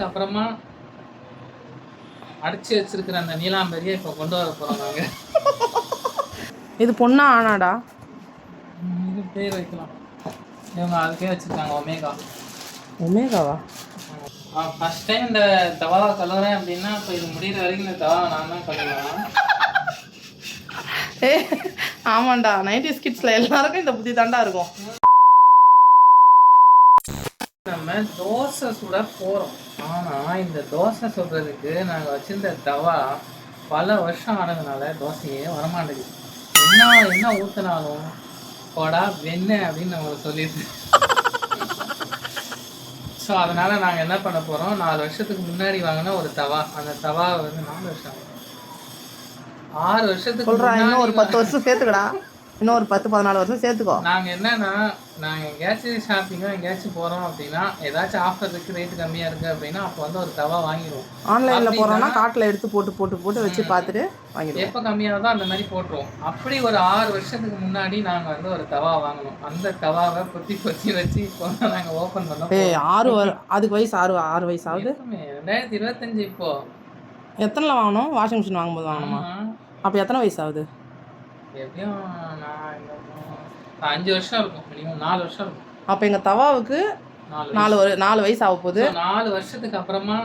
வருஷத்துக்கு அப்புறமா அடிச்சு வச்சிருக்கிற அந்த நீலாம்பரியை இப்போ கொண்டு வர போறோம் நாங்க இது பொண்ணா ஆனாடா இது பேர் வைக்கலாம். இவங்க அதுக்கே வச்சிருக்காங்க ஒமேகா. ஒமேகாவா? ஃபர்ஸ்ட் டைம் இந்த தவாவை கழுவுறேன் அப்படின்னா இப்போ இது முடியிற வரைக்கும் இந்த தவாவை நான் தான் கழுவுவேன். ஏ ஆமாண்டா. நைன்டி ஸ்கிட்ஸில் எல்லாருக்கும் இந்த புத்தி தாண்டா இருக்கும். நம்ம தோசை சுட போகிறோம் ஆனால் இந்த தோசை சுடுறதுக்கு நாங்கள் வச்சிருந்த தவா பல வருஷம் ஆனதுனால தோசையே வரமாட்டேங்குது. என்ன என்ன ஊற்றினாலும் போடா வெண்ணெய் அப்படின்னு நம்ம சொல்லிடுது ஸோ அதனால நாங்கள் என்ன பண்ண போகிறோம் நாலு வருஷத்துக்கு முன்னாடி வாங்கின ஒரு தவா. அந்த தவாவை வந்து நாலு வருஷம். ஆறு வருஷத்துக்கு ஒரு பத்து வருஷம் சேர்த்துக்கடா. இன்னும் ஒரு பத்து பதினாலு வருஷம் சேர்த்துக்கோ. நாங்கள் என்னன்னா நாங்கள் எங்கேயாச்சும் ஷாப்பிங்கோ எங்கேயாச்சும் போகிறோம் அப்படின்னா ஏதாச்சும் ஆஃபர் இருக்குது ரேட்டு கம்மியாக இருக்குது அப்படின்னா அப்போ வந்து ஒரு தவா வாங்கிடுவோம். ஆன்லைனில் போகிறோன்னா காட்டில் எடுத்து போட்டு போட்டு போட்டு வச்சு பார்த்துட்டு வாங்கிடுவோம். எப்போ கம்மியாகுதோ அந்த மாதிரி போட்டுருவோம். அப்படி ஒரு ஆறு வருஷத்துக்கு முன்னாடி நாங்கள் வந்து ஒரு தவா வாங்கினோம். அந்த தவாவை பொத்தி பொத்தி வச்சு இப்போ நாங்கள் ஓப்பன் பண்ணோம் ஏய் ஆறு வரு அதுக்கு வயசு ஆறு ஆறு வயசு ஆகுது ரெண்டாயிரத்தி இருபத்தஞ்சு இப்போ. எத்தனைல வாங்கணும் வாஷிங் மிஷின் வாங்கும்போது வாங்கணுமா. அப்போ எத்தனை வயசு ஆகுது? எப்படியும் நான் அஞ்சு வருஷம் இருக்கும். மினிமம் நாலு வருஷம் இருக்கும். அப்போ எங்கள் தவாவுக்கு நாலு நாலு ஒரு நாலு வயசு ஆக போகுது. நாலு வருஷத்துக்கு அப்புறமா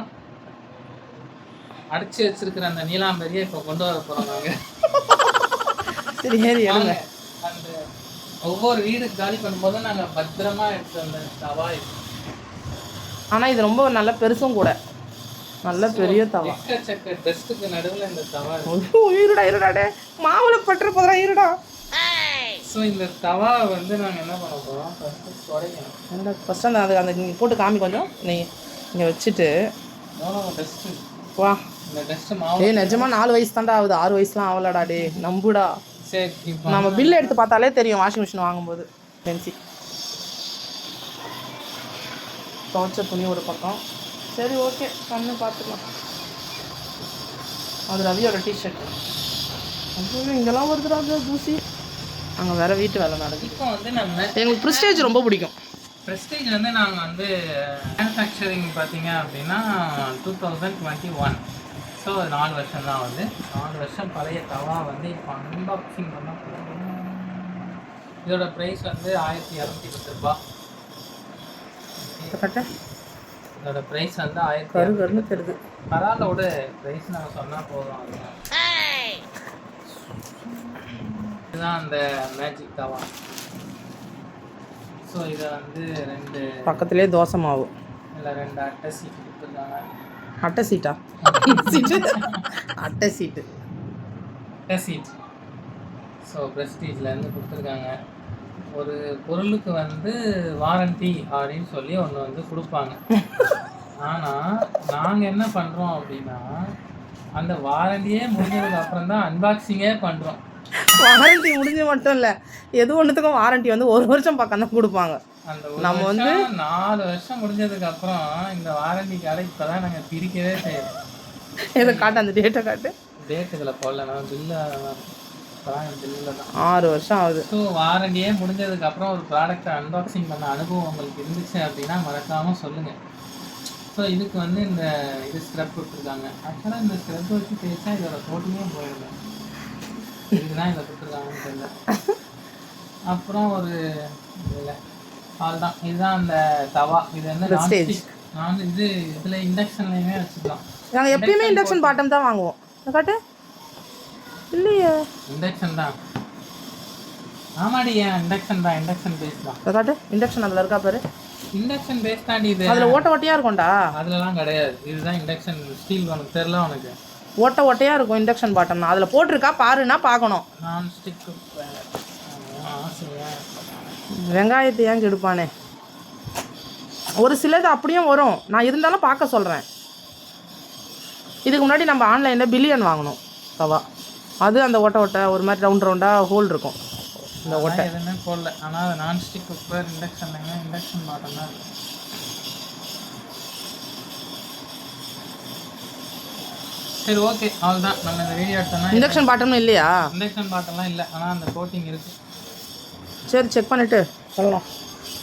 அடிச்சு வச்சிருக்கிற அந்த நீலாம்பரியை இப்போ கொண்டு வர போறோம் நாங்க. சரி ஏறி. அந்த ஒவ்வொரு வீடு காலி பண்ணும்போதும் நாங்க பத்திரமா எடுத்து அந்த தவா ஆனால் இது ரொம்ப நல்ல பெருசும் கூட. நல்ல பெரிய தவா. எக்கச்சக்க டெஸ்ட்டுக்கு நடுவுல இந்த தவா இருடா இருடாடே மாவுல பட்டுற போதுடா இருடா. ஸோ இந்த தவா வந்து நாங்க என்ன பண்ண போறோம்? ஃபர்ஸ்ட் குறைக்கணும். ஃபஸ்ட்டு அந்த அது அந்த நீங்கள் போட்டு காமி கொஞ்சம். நீ இங்கே வச்சுட்டு. டெஸ்ட்டு வா. இந்த டெஸ்ட் மாவு ஏய் நிஜமா நாலு வயசு தான்டா ஆகுது. ஆறு வயசுலாம் ஆகலடா டே நம்புடா. சரி இப்போ நம்ம பில் எடுத்து பார்த்தாலே தெரியும் வாஷிங் மிஷின் வாங்கும்போது. பென்சி துவைச்ச துணி ஒரு பக்கம். சரி ஓகே கண்ணு பார்த்துக்கலாம். அது ரவியோட டிஷர்ட் ஐயோ இங்கெல்லாம் வருதுடா அது தூசி. அங்கே வேற வீட்டு வேலை நடக்குது. இப்போ வந்து நம்ம எங்களுக்கு ப்ரிஸ்டேஜ் ரொம்ப பிடிக்கும். ப்ரெஸ்டீஜ் வந்து நாங்கள் வந்து மேனுஃபேக்சரிங் பார்த்தீங்க அப்படின்னா two thousand twenty one so நாலு வருஷம் தான் வந்து நாலு வருஷம் பழைய தவா வந்து இப்போ அன்பாக்சிங் பண்ண போகிறோம் இதோட ப்ரைஸ் வந்து ஆயிரத்தி இரநூத்தி பத்து ரூபா. இதோட ப்ரைஸ் வந்து ஆயிரத்தி கரு கருன்னு தெரியுது பரவாயில்ல விட ப்ரைஸ் நம்ம சொன்னால் போதும் அதுதான் இதுதான் அந்த மேஜிக் தவா. ஸோ இதை வந்து ரெண்டு பக்கத்துலேயே தோசை மாவு. இல்லை ரெண்டு அட்டை சீட் கொடுத்துருக்காங்க. அட்டை சீட்டா சீட்டு அட்டை சீட்டு அட்டை சீட் ஸோ ப்ரெஸ்டீஜ்லேருந்து கொடுத்துருக்காங்க. ஒரு பொருளுக்கு வந்து வாரண்டி அப்படின்னு சொல்லி ஒன்று வந்து கொடுப்பாங்க. ஆனால் நாங்கள் என்ன பண்ணுறோம் அப்படின்னா அந்த வாரண்டியே முடிஞ்சதுக்கு அப்புறம் தான் அன்பாக்சிங்கே பண்ணுறோம் வாரண்டி முடிஞ்சு மட்டும் இல்லை எது ஒன்றுத்துக்கும் வாரண்டி வந்து ஒரு வருஷம் பக்கம் தான் கொடுப்பாங்க. நம்ம வந்து- நாலு வருஷம் முடிஞ்சதுக்கு அப்புறம் இந்த வாரண்டி கார்டை இப்போ தான் நாங்கள் பிரிக்கவே செய்யறோம். இதை காட்டு அந்த டேட்டை காட்டு? டேட்டுகளை போடல நான் பில்லு ஆறு வருஷம் ஆகுது. ஸோ வாரண்டியே முடிஞ்சதுக்கு அப்புறம் ஒரு ப்ராடக்ட்டை அன்பாக்சிங் பண்ண அனுபவம் உங்களுக்கு இருந்துச்சு அப்படின்னா மறக்காமல் சொல்லுங்கள் ஸோ இதுக்கு வந்து இந்த இது ஸ்க்ரப் கொடுத்துருக்காங்க. ஆக்சுவலாக இந்த ஸ்க்ரப் வச்சு தேய்ச்சா இதோட கோட்டிங்கே போயிடுது. இதுதான் இதை கொடுத்துருக்காங்கன்னு தெரியல. அப்புறம் ஒரு இல்லை அவ்வளோதான் இதுதான் அந்த தவா. இது வந்து Prestige. நான் இது இதில் இண்டக்ஷன்லையுமே வச்சுக்கலாம். நாங்கள் எப்பயுமே இண்டக்ஷன் பாட்டம் தான் வாங்குவோம். காட்டு. இல்லையே. இண்டக்ஷன் தான். ஆமாடி ஏன் இண்டக்ஷன் தான் இண்டக்ஷன் பேஸ் தான். காட்டு. இண்டக்ஷன் அதில் இருக்கா பாரு. இண்டக்ஷன் பேஸ் தாண்டி இது. அதில் ஓட்ட ஓட்டையாக இருக்கும்டா. அதுலலாம் கிடையாது. இதுதான் இண்டக்ஷன் ஸ்டீல் உனக்கு தெரில உனக்கு. ஓட்ட ஓட்டையாக இருக்கும் இண்டக்ஷன் பாட்டம்னா அதில் போட்டிருக்கா பாருன்னா பார்க்கணும். நான் ஸ்டிக் வெங்காயத்தை ஏன் கெடுப்பானே ஒரு சிலது அப்படியும் வரும். நான் இருந்தாலும் பார்க்க சொல்கிறேன் இதுக்கு முன்னாடி நம்ம ஆன்லைனில் பில்லியன் வாங்கினோம் தவா. அது அந்த ஓட்ட ஓட்டை ஒரு மாதிரி ரவுண்ட் ரவுண்டாக ஹோல் இருக்கும். இந்த ஓட்டை. எதுவுமே போடல. ஆனால் அது நான் ஸ்டிக் குக்கர் இண்டக்ஷன்லையுமே இண்டக்ஷன் பாட்டம் தான் சரி ஓகே அவ்வளோதான் நம்ம இந்த வீடியோ எடுத்தோம்னா இண்டக்ஷன் பாட்டம்னு இல்லையா? இண்டக்ஷன் பாட்டம்லாம் இல்லை. ஆனால் அந்த கோட்டிங் இருக்கு. சரி செக் பண்ணிவிட்டு சொல்லலாம்.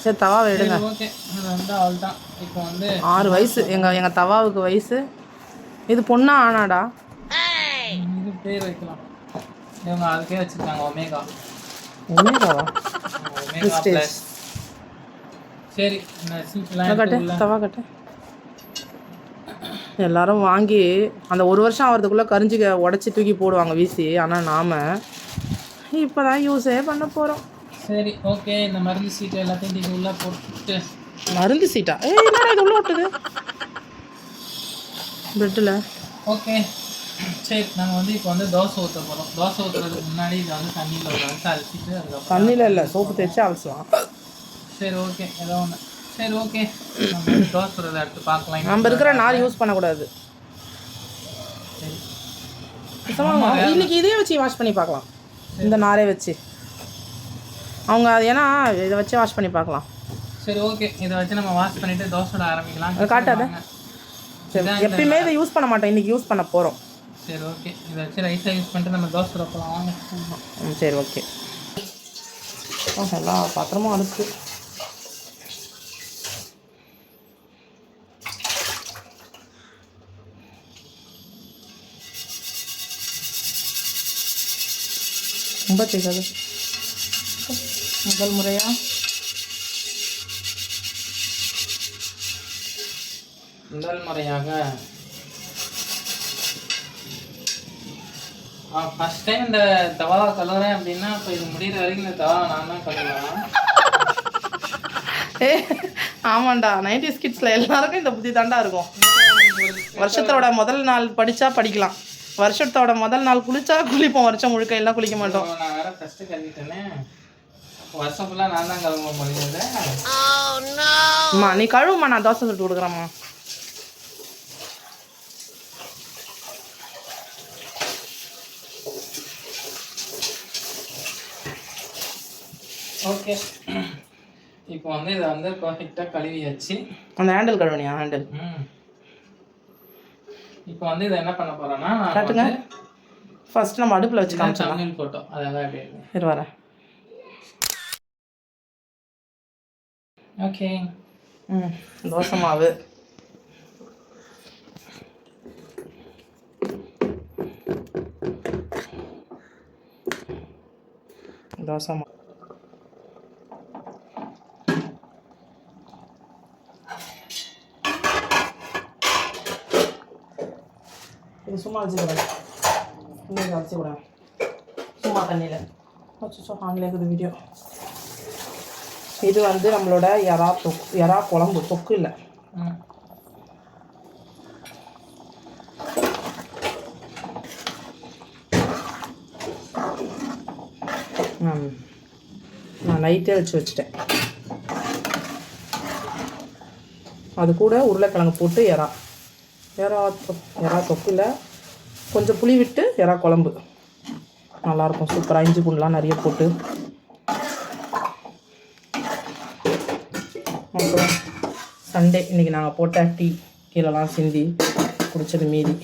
சரி தவாவை எடுங்க. ஓகே இது வந்து அவள் தான் இப்போ வந்து ஆறு வயசு. எங்கள் எங்கள் தவாவுக்கு வயசு. இது பொண்ணா ஆனாடா இது பேர் வைக்கலாம். இவங்க அதுக்கே வச்சிருக்காங்க ஒமேகா. ஒமேகாவா ஒமேகா ப்ளஸ் சரி தவா கட்டு எல்லாரும் வாங்கி அந்த ஒரு வருஷம் ஆகிறதுக்குள்ளே கரிஞ்சிக்க உடச்சி தூக்கி போடுவாங்க வீசி ஆனால் நாம் இப்போ தான் யூஸே பண்ண போகிறோம் சரி ஓகே இந்த மருந்து சீட்டு எல்லாத்தையும் நீங்கள் உள்ளே போட்டு மருந்து சீட்டா? ஏய் என்னடா இது உள்ள ஓட்டுது பெட்டில். ஓகே சரி நம்ம வந்து இப்போ வந்து தோசை ஊற்ற போகிறோம் தோசை ஊற்றுறதுக்கு முன்னாடி இதை வந்து தண்ணியில் ஒரு அலசு அலசிட்டு அதுக்கப்புறம் தண்ணியில் இல்லை சோப்பு தேய்ச்சி அலசலாம் சரி ஓகே ஏதோ ஒன்று சரி ஓகே நம்ம வந்து தோசை சுடுறதை எடுத்து பார்க்கலாம். நம்ம இருக்கிற நார் யூஸ் பண்ணக்கூடாது. சரி. இன்னைக்கு இதே வச்சு வாஷ் பண்ணி பார்க்கலாம். இந்த நாரே வச்சு. அவங்க அது ஏன்னா இதை வச்சு வாஷ் பண்ணி பார்க்கலாம். சரி ஓகே இதை வச்சு நம்ம வாஷ் பண்ணிட்டு தோசை ஆரம்பிக்கலாம். காட்டாத. சரி எப்பயுமே இதை யூஸ் பண்ண மாட்டோம். இன்னைக்கு யூஸ் பண்ண போகிறோம் சரி ஓகே இதை வச்சு ரைஸாக யூஸ் பண்ணிட்டு நம்ம தோசை சுட போகலாம் வாங்க. ம் சரி ஓகே எல்லா பாத்திரமும் அழுக்கு ரொம்ப செய்யாது முதல் முறையா? முதல் முறையாக ஃபர்ஸ்ட் டைம் இந்த தவா கலரேன் அப்படின்னா இப்போ இது முடிகிற வரைக்கும் இந்த தவா நான் தான் கழுவுவேன். ஏ ஆமாண்டா நைன்டி ஸ்கிட்ஸில் எல்லாருக்கும் இந்த புத்தி தாண்டா இருக்கும். வருஷத்தோட முதல் நாள் படித்தா படிக்கலாம். வருஷத்தோட முதல் நாள் குளிச்சா குளிப்போம் வருஷம் முழுக்க எல்லாம் குளிக்க மாட்டோம். இப்போ நான் வேற ஃபஸ்ட்டு கழுவிட்டேனே. வருஷம் ஃபுல்லாக நான் தான் கழுவ முடியுது அம்மா நீ கழுவுமா நான் தோசை சுட்டு கொடுக்குறேம்மா. ஓகே இப்போ வந்து இதை வந்து பர்ஃபெக்டாக கழுவியாச்சு அந்த ஹேண்டில் கழுவனியா? ஹேண்டில் இப்போ வந்து இதை என்ன பண்ண போகிறோன்னா காட்டுங்க. ஃபர்ஸ்ட் நம்ம அடுப்பில் வச்சு காமிச்சோம் போட்டோம். அதான் அப்படியே இரு வரேன். ஓகே ம் தோசை மாவு. தோசை மாவு. சும்மா வச்சுக்கூடாது இன்னைக்கு வச்சுக்கூடாது சும்மா தண்ணியில். வச்சுச்சோ ஆங்கிலே இருக்குது வீடியோ இது வந்து நம்மளோட எறா தொக்கு எறா குழம்பு தொக்கு இல்லை. நான் நைட்டே வச்சு வச்சுட்டேன். அது கூட உருளைக்கிழங்கு போட்டு எறா. எறா தொ எறா தொக்குல கொஞ்சம் புளி விட்டு எறா குழம்பு. நல்லாயிருக்கும் சூப்பராக இஞ்சி பூண்டுலாம் நிறைய போட்டு. அப்புறம் சண்டே இன்றைக்கி நாங்கள் போட்ட டீ கீழெலாம் சிந்தி குடிச்சது மீதி.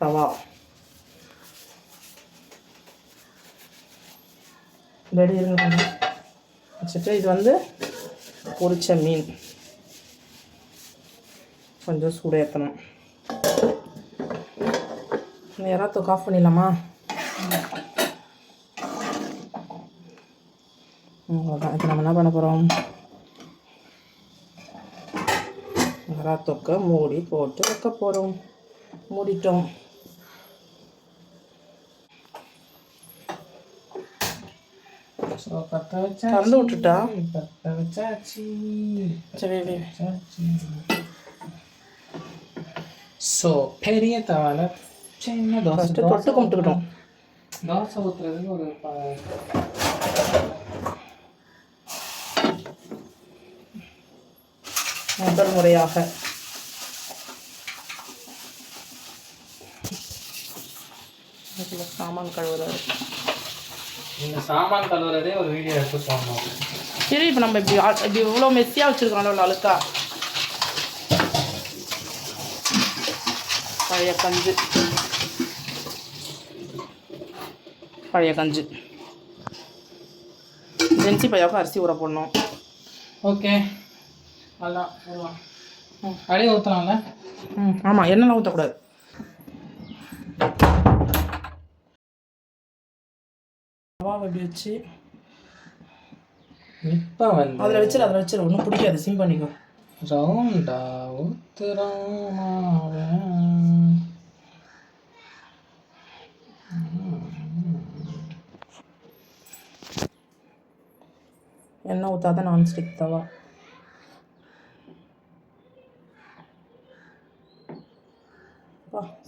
ரவா. ரெடி இருங்க. வச்சுட்டு இது வந்து பொரிச்ச மீன். கொஞ்சம் ஏற்றணும் யாராவது ஆஃப் பண்ணிடலாமா? அவ்வளோதான் இப்போ நம்ம என்ன பண்ண போகிறோம் மரா தொக்க மூடி போட்டு வைக்க போகிறோம் மூடிட்டோம். திறந்து விட்டுட்டா? சரி. ஸோ பெரிய தவால சின்ன தோசை. ஃபஸ்ட்டு தொட்டு கும்பிட்டுக்கிட்டோம். தோசை ஊற்றுறதுக்கு ஒரு முதல் முறையாக. சாமான் கழுவுறாரு இந்த சாமான் கழுவுறதே ஒரு வீடியோ எடுத்து போடணும். சரி இப்போ நம்ம இப்படி இப்படி இவ்வளோ மெஸ்ஸியாக வச்சுருக்கோம்ல இவ்வளோ அழுக்கா? பழைய கஞ்சு. பழைய கஞ்சு. ஜென்சி பையாவுக்கு அரிசி ஊற போடணும். ஓகே. நல்லா போதும். அப்படியே ஊற்றலாம்ல ம் ஆமாம் எண்ணெய்லாம் ஊற்றக்கூடாது தவாவை இப்படி வச்சு இப்போ வந்து அதில் வச்சிரு அதில் வச்சிரு. ஒன்றும் பிடிக்காது. சிம் பண்ணிக்கோ. ரவுண்டா ஊத்துறோம் எண்ணெய் ஊற்றாத நான்ஸ்டிக் தவா.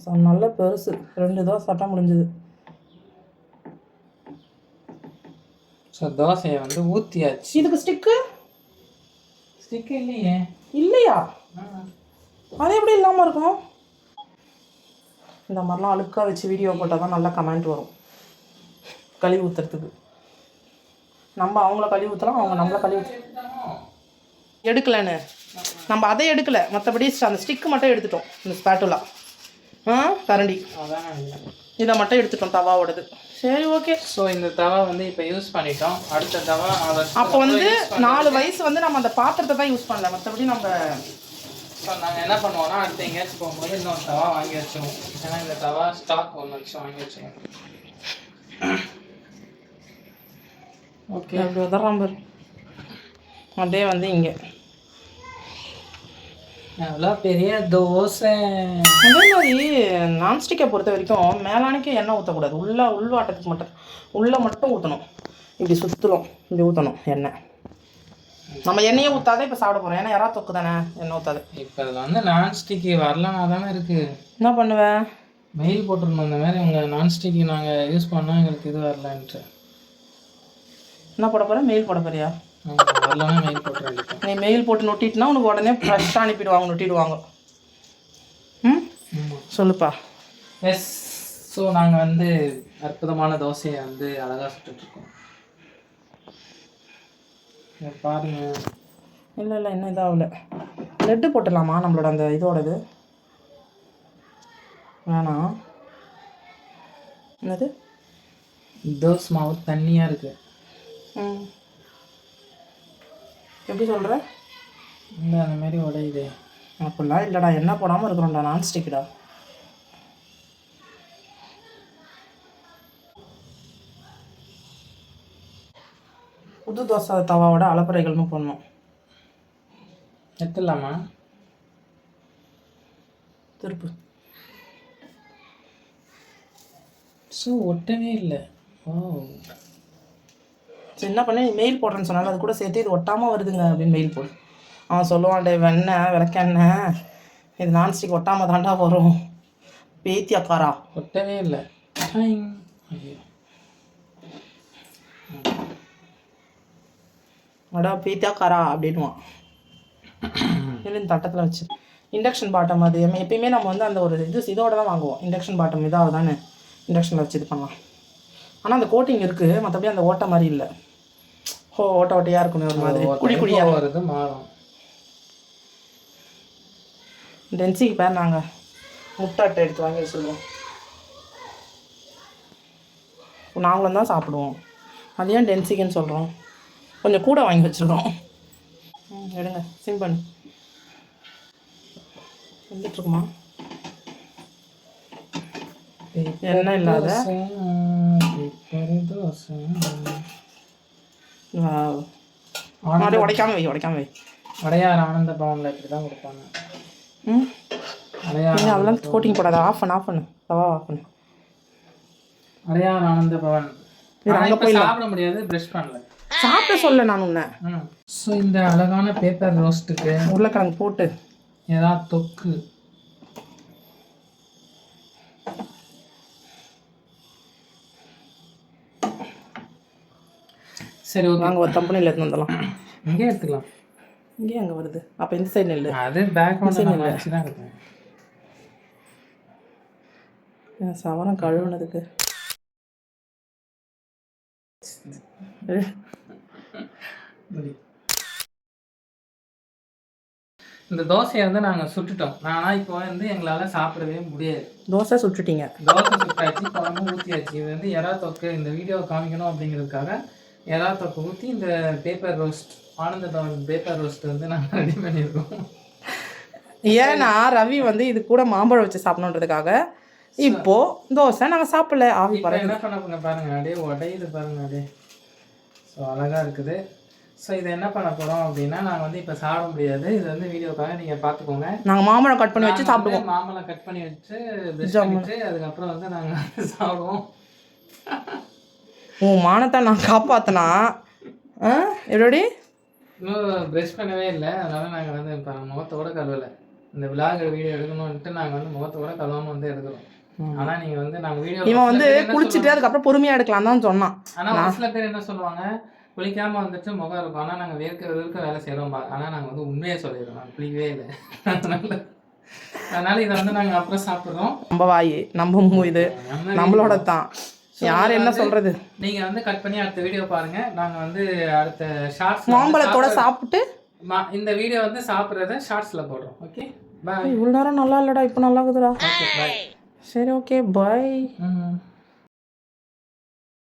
ச- நல்ல பெருசு. ரெண்டு தோசை சட்டை முடிஞ்சது. ஸோ தோசையை வந்து ஊற்றியாச்சு இதுக்கு ஸ்டிக்கு ஸ்டிக் இல்லையே. இல்லையா. அது எப்படி இல்லாமல் இருக்கும்? இந்த மாதிரிலாம் அழுக்காக வச்சு வீடியோ போட்டால் தான் நல்லா கமெண்ட் வரும். கழுவி ஊற்றுறதுக்கு நம்ம அவங்கள கழுவி ஊற்றலாம் அவங்க நம்மள கழுவி எடுக்கலன்னு. நம்ம அதை எடுக்கல. மற்றபடி அந்த ஸ்டிக்கு மட்டும் எடுத்துட்டோம் இந்த ஸ்பேட்டுலா ஆ கரண்டி. இதை மட்டும் எடுத்துட்டோம் தவாவோடது. சரி ஓகே. ஸோ இந்த தவா வந்து இப்போ யூஸ் பண்ணிட்டோம். அடுத்த தவா அப்போ வந்து நாலு வயசு வந்து நம்ம அந்த பாத்திரத்தை தான் யூஸ் பண்ணல. மற்றபடி நம்ம ஸோ நாங்கள் என்ன பண்ணுவோம்னா அடுத்து எங்கேயாச்சும் போகும்போது இன்னொரு தவா வாங்கி வச்சுருவோம். ஏன்னா இந்த தவா ஸ்டாக் ஒன்று வச்சு வாங்கி வச்சுருவோம். ஓகே. அப்படி உதறாம பாரு. அப்படியே வந்து இங்கே. எவ்வளோ பெரிய தோசை. அதே மாதிரி நான்ஸ்டிக்கை பொறுத்த வரைக்கும் மேலானைக்கு எண்ணெய் ஊற்றக்கூடாது உள்ள உள்வாட்டத்துக்கு மட்டும் உள்ளே மட்டும் ஊற்றணும் இப்படி சுற்றணும் இப்படி ஊற்றணும் எண்ணெய். நம்ம எண்ணெயே ஊற்றாதே இப்போ சாப்பிட போகிறோம் ஏன்னா யாரா தொக்கு தானே எண்ணெய் ஊற்றாது இப்போ இதில் வந்து நான்ஸ்டிக்கு வரலனா தானே இருக்குது என்ன பண்ணுவேன் மெயில் போட்டிருந்தோம் இந்த மாதிரி உங்கள் நான்ஸ்டிக்கு நாங்கள் யூஸ் பண்ணால் எங்களுக்கு இது வரலன்ட்டு. என்ன போட போகிறேன் மெயில் போட போறியா? மெயில் போட்டு வேண்டியது நீ மெயில் போட்டு நொட்டிட்டுனா உனக்கு உடனே ஃப்ரெஷ்ஷாக அனுப்பிடுவாங்க நொட்டிடுவாங்க. ம்? சொல்லுப்பா. எஸ் ஸோ நாங்கள் வந்து அற்புதமான தோசையை வந்து அழகாக சுட்டுட்ருக்கோம் பாருங்க. இல்லை இல்லை இன்னும் இதாகல. லெட்டு போட்டுடலாமா நம்மளோட அந்த இதோடது? வேணாம். என்னது? தோசை மாவு தண்ணியாக இருக்குது ம். எப்படி சொல்கிற இந்த அந்த மாதிரி உடையுது? அப்படிலாம் இல்லைடா என்ன போடாமல் இருக்கிறோம்டா நான்ஸ்டிக்டா புது தோசை தவாவோட அலப்பறைகள்னு பண்ணணும் எடுத்துடலாமா? திருப்பு. ஸோ ஒட்டவே இல்லை. ஓ. என்ன பண்ணி? மெயில் போடுறேன்னு சொன்னாலும் அது கூட சேர்த்து இது ஒட்டாமல் வருதுங்க அப்படின்னு மெயில் போடு. அவன் சொல்லுவான் டே வெண்ணெய் விளக்கெண்ணெய் இது நான்ஸ்டிக் ஒட்டாமல் தாண்டா வரும். பேத்தி அக்காரா ஒட்டவே இல்லை. அடா பேத்தி அக்காரா அப்படின்வான் இல்லை தட்டத்தில் வச்சு. இண்டக்ஷன் பாட்டம் அது. எப்பயுமே நம்ம வந்து அந்த ஒரு இது இதோட தான் வாங்குவோம். இண்டக்ஷன் பாட்டம் இதாக தானே இண்டக்ஷனில் வச்சு இது பண்ணலாம். ஆனால் அந்த கோட்டிங் இருக்குது மற்றபடி அந்த ஓட்டை மாதிரி இல்லை. ஹோ ஓட்ட ஓட்டையாக இருக்கணும் ஒரு மாதிரி. குடி குடியா. எப்போ வருது மாறும். டென்சிக்கு பேர் நாங்கள் முட்டை அட்டை எடுத்து வாங்கி வச்சுருக்கோம். நாங்களும் தான் சாப்பிடுவோம். அது ஏன் டென்சிக்குன்னு சொல்கிறோம் கொஞ்சம் கூட வாங்கி வச்சுருக்கோம். ம் எடுங்க. சிம் பண்ணு. வந்துட்டுருக்குமா எண்ணெய் இல்லாத. தோசை. அப்படியே உடைக்காம வை உடைக்காம வை. அடையார் ஆனந்த பவனில் இப்படி தான் கொடுப்பாங்க. ம்? அதெல்லாம் கோட்டிங் போடாத ஆஃப் பண்ணு ஆஃப் பண்ணு. தவா ஆஃப் பண்ணு. அடையார் ஆனந்த பவன். அங்க இப்ப சாப்பிட முடியாது ப்ரஷ் பண்ணல. சாப்பிட சொல்ல நான் உன்னை. ஸோ இந்த அழகான பேப்பர் ரோஸ்ட்டுக்கு உருளைக்கிழங்கு போட்டு. ஏதாவது தொக்கு. சரி நாங்கள் ஒரு கம்பெனியில் எடுத்து வந்துடலாம் இங்கே எடுத்துக்கலாம். இங்கேயே அங்கே வருது. அப்போ இந்த சைடு இல்லை அது பேக் தான் இருக்கேன் சவரம் கழுவுனதுக்கு. இந்த தோசையை வந்து நாங்கள் சுட்டுட்டோம். ஆனால் இப்போ வந்து எங்களால் சாப்பிடவே முடியாது. தோசை சுட்டுட்டீங்க. தோசை சுட்டாச்சு குழம்பு ஊற்றியாச்சு இது வந்து எறா தொக்கு இந்த வீடியோ காமிக்கணும் அப்படிங்கிறதுக்காக தொக்கு ஊற்றி இந்த பேப்பர் ரோஸ்ட் ஆனந்த பவன் பேப்பர் ரோஸ்ட் வந்து நாங்கள் ரெடி பண்ணியிருக்கோம். ஏன்னா ரவி வந்து இது கூட மாம்பழம் வச்சு சாப்பிடணுன்றதுக்காக இப்போ தோசை நாங்கள் சாப்பிடல. ஆவி இப்போ என்ன பண்ண போங்க பாருங்க அப்படியே உடையுது பாருங்க அப்படியே ஸோ அழகா இருக்குது. ஸோ இதை என்ன பண்ண போறோம் அப்படின்னா நாங்கள் வந்து இப்போ சாப்பிட முடியாது. இது வந்து வீடியோக்காக நீங்க பார்த்துக்கோங்க நாங்கள் மாம்பழம் கட் பண்ணி வச்சு சாப்பிடுவோம். மாம்பழம் கட் பண்ணி வச்சு பண்ணிட்டு அதுக்கப்புறம் வந்து நாங்க வந்து சாப்பிடுவோம். உன் மானத்தை நான் காப்பாத்தினா எப்படி இன்னும் ப்ரெஷ் பண்ணவே இல்லை. அதனால நாங்கள் வந்து இப்போ முகத்தோட கழுவலை. இந்த விலாக வீடியோ எடுக்கணும்ட்டு நாங்கள் வந்து முகத்தோட கழுவாம வந்து எடுக்கிறோம். ஆனா நீங்க வந்து நாங்க வீடியோ இவன் வந்து குளிச்சுட்டு அதுக்கப்புறம் பொறுமையாக எடுக்கலாம் தான் சொன்னான். ஆனா சில பேர் என்ன சொல்லுவாங்க? குளிக்காம வந்துட்டு முகம் இருக்கும். ஆனா நாங்க வேர்க்க வேர்க்க வேலை செய்யறோம் பா- ஆனா நாங்க வந்து உண்மையை சொல்லிடுறோம். குளிக்கவே இல்லை. அதனால அதனால இதை வந்து நாங்க அப்புறம் சாப்பிடுறோம். நம்ம வாய் நம்ம இது நம்ம நம்மளோட தான் யார் என்ன சொல்றது? நீங்க வந்து கட் பண்ணி அடுத்த வீடியோ பாருங்க. நாங்க வந்து அடுத்த ஷார்ட்ஸ் மாம்பழத்தோட சாப்பிட்டு? இந்த வீடியோ வந்து சாப்பிடுறத ஷார்ட்ஸ்ல போடுறோம். ஓகே பாய் இவ்வளோ நேரம் நல்லா இல்லைடா இப்போ நல்லா இருக்குதுடா. ஓகே பாய் சரி ஓகே பாய்